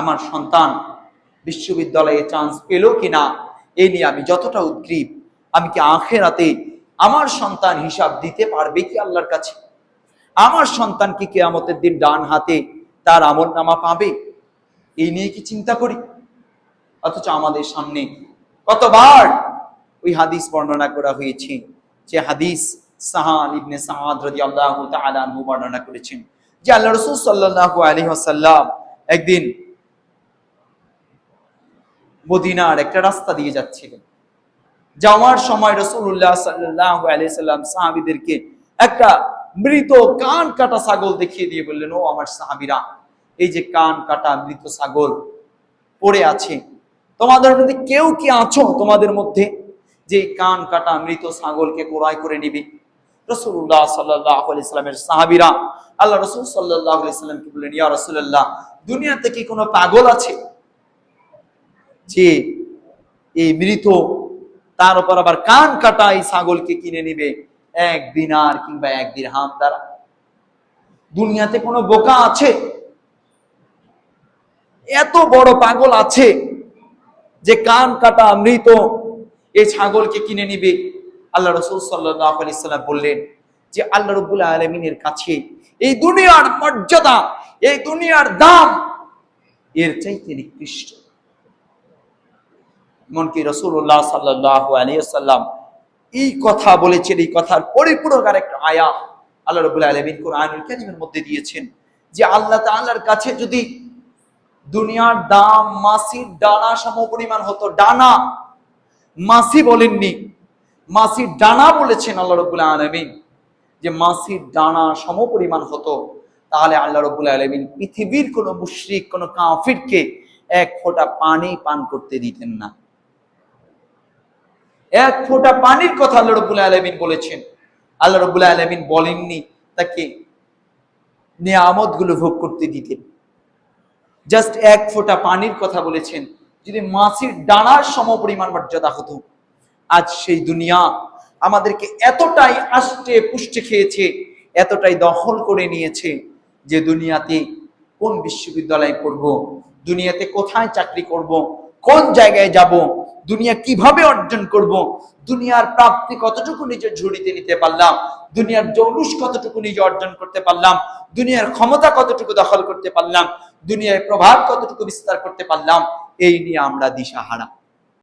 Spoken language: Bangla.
আমার সন্তান বিশ্ববিদ্যালয়ে চান্স পেল কিনা এই নিয়ে আমি যতটা উদ্গ্রীব, আমি কি আখেরাতে আমার সন্তান হিসাব দিতে পারবে কি আল্লাহর কাছে? আমার সন্তান কি কেয়ামতের দিন ডান হাতে তার আমল নামা পাবে? এই নিয়ে কি চিন্তা করি? অথচ আমাদের সামনে কতবার ওই হাদিস বর্ণনা করা হয়েছে যে হাদিস ইবনে সাহাদ তাআলা আনহু বর্ণনা করেছেন যে আল্লাহ রাসূল সাল্লাল্লাহু আলাইহি ওয়াসাল্লাম একদিন মদিনার একটা রাস্তা দিয়ে যাচ্ছিলেন। যাওয়ার সময় রসুল্লাহ সাল্লাহ আলাইসাল্লাম সাহাবিদেরকে একটা মৃত কান কাটা ছাগল দেখিয়ে দিয়ে বললেন, ও আমার সাহাবিরা, এই যে কান কাটা মৃত ছাগল পড়ে আছে, তোমাদের মধ্যে কেউ কি আছো তোমাদের মধ্যে যে কান কাটা মৃত ছাগলকে কোরআই করে নিবে? রসুল্লাহ সাল্লাহ আলাইসাল্লামের সাহাবিরা, আল্লাহ রসুল সাল্লাহ আলাইসাল্লামকে বললেন, ইয়া রসুল্লাহ দুনিয়াতে কি কোনো পাগল আছে? যে এই মৃত, তার উপর আবার কান কাটা এই ছাগলকে কিনে নিবে এক দিনার কিংবা এক দিরহাম দ্বারা। দুনিয়াতে কোনো বোকা আছে? এত বড় পাগল আছে যে কান কাটা মৃত এই ছাগলকে কিনে নিবে? আল্লাহ রসুল সাল্লাম বললেন যে আল্লাহ রবুল আলমিনের কাছে এই দুনিয়ার মর্যাদা, এই দুনিয়ার দাম এর চাইতে নিকৃষ্ট। এমনকি রসুল্লাহ সাল্লাহ আলিয়াল্লাম এই কথা বলেছেন, এই কথার পরিপূরক আর একটা আয়া আল্লাহ রবুল্লাহ আলমিন কোরআনুল কারিমের মধ্যে দিয়েছেন যে আল্লাহ তাআলার কাছে যদি দুনিয়ার দাম মাসির ডানা সম পরিমাণ হতো, ডানা, মাসি বলেননি মাসির ডানা বলেছেন আল্লাহ রবুল্লাহ আলমিন, যে মাসির ডানা সম পরিমাণ হতো, তাহলে আল্লাহ রবুল্লাহ আলমিন পৃথিবীর কোনো মুশ্রিক, কোনো কাফিরকে এক ফোঁটা পানি পান করতে দিতেন না। এক ফোঁটা পানির কথা আল্লাহ রবুল্লাহ আলমিন বলেছেন। আল্লাহ রবুল্লাহ আলমিন বলেননি তাকে নিয়ামতগুলো ভোগ করতে দিতেন। জাস্ট এক ফোঁটা পানির কথা বলেছেন। যদি মাছির ডানার সম পরিমাণ মর্যাদা হতো, আজ সেই দুনিয়া আমাদেরকে এতটাই আষ্টে পুষ্টে খেয়েছে, এতটাই দখল করে নিয়েছে যে দুনিয়াতে কোন বিশ্ববিদ্যালয়ে পড়ব, দুনিয়াতে কোথায় চাকরি করব, কোন জায়গায় যাব দুনিয়া কীভাবে অর্জন করব? দুনিয়ার প্রাপ্তি কতটুকু নিজের ঝুড়িতে নিতে পারলাম? দুনিয়ার জৌলুস কতটুকু নিজে অর্জন করতে পারলাম? দুনিয়ার ক্ষমতা কতটুকু দখল করতে পারলাম? দুনিয়ার প্রভাব কতটুকু বিস্তার করতে পারলাম? এই নিয়ে আমরা দিশাহারা।